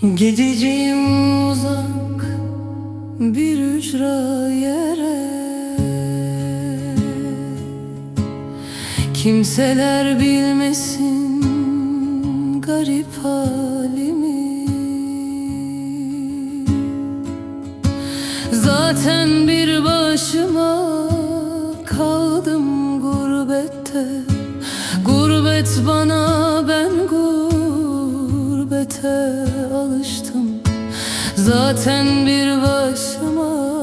Gideceğim uzak bir ücra yere. Kimseler bilmesin garip halimi. Zaten bir başıma kaldım gurbette. Gurbet bana ben gurbete alıştım. Zaten bir başıma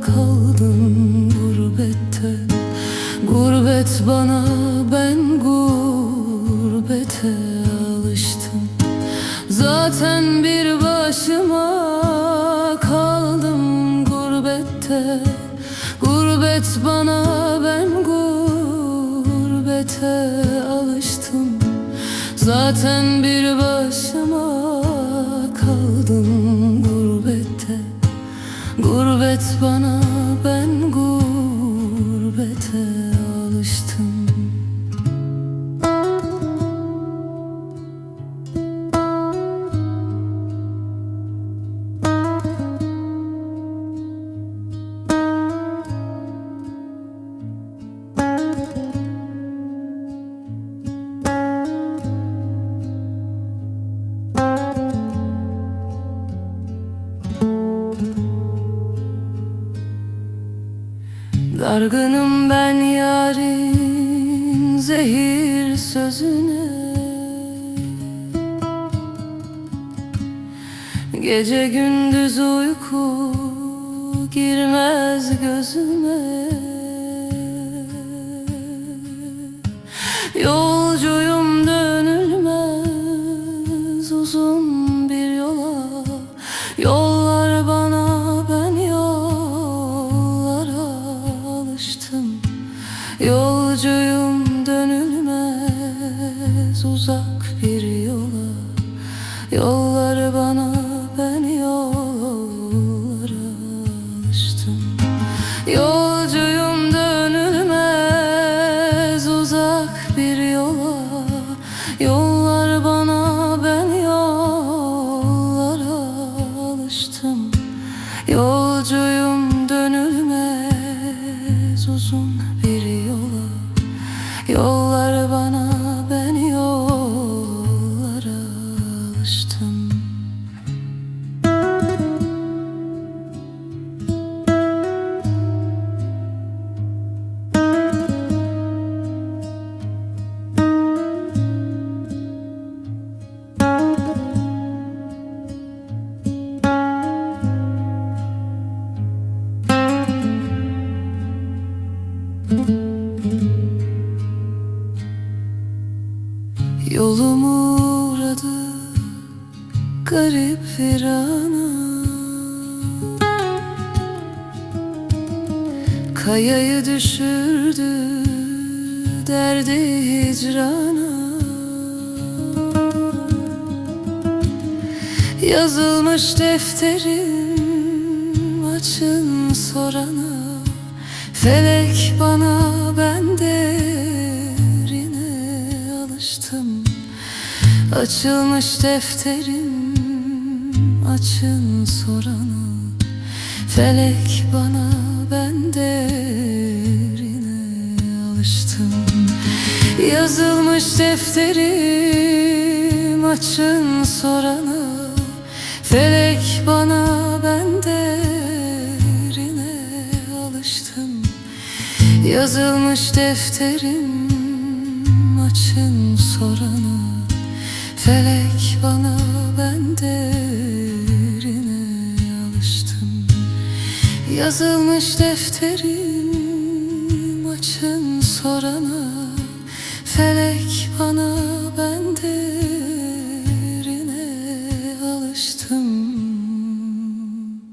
kaldım gurbette. Gurbet bana ben gurbete alıştım. Zaten bir başıma kaldım gurbette. Gurbet bana ben gurbete Zaten bir başıma kaldım gurbette. Gurbet bana Dargınım ben yarın zehir sözüne. Gece gündüz uyku girmez gözüme. Yolcuyum bir yola Yollar Yolumu uğradı garip virana Kayayı düşürdü derdi hicrana. Yazılmış defterim açın sorana. Felek bana Açılmış defterim açın sorana Felek bana ben derine alıştım. Yazılmış defterim açın sorana Felek bana ben derine alıştım. Yazılmış defterim açın sorana Felek bana ben derine alıştım. Yazılmış defterim açın sorana. Felek bana ben derine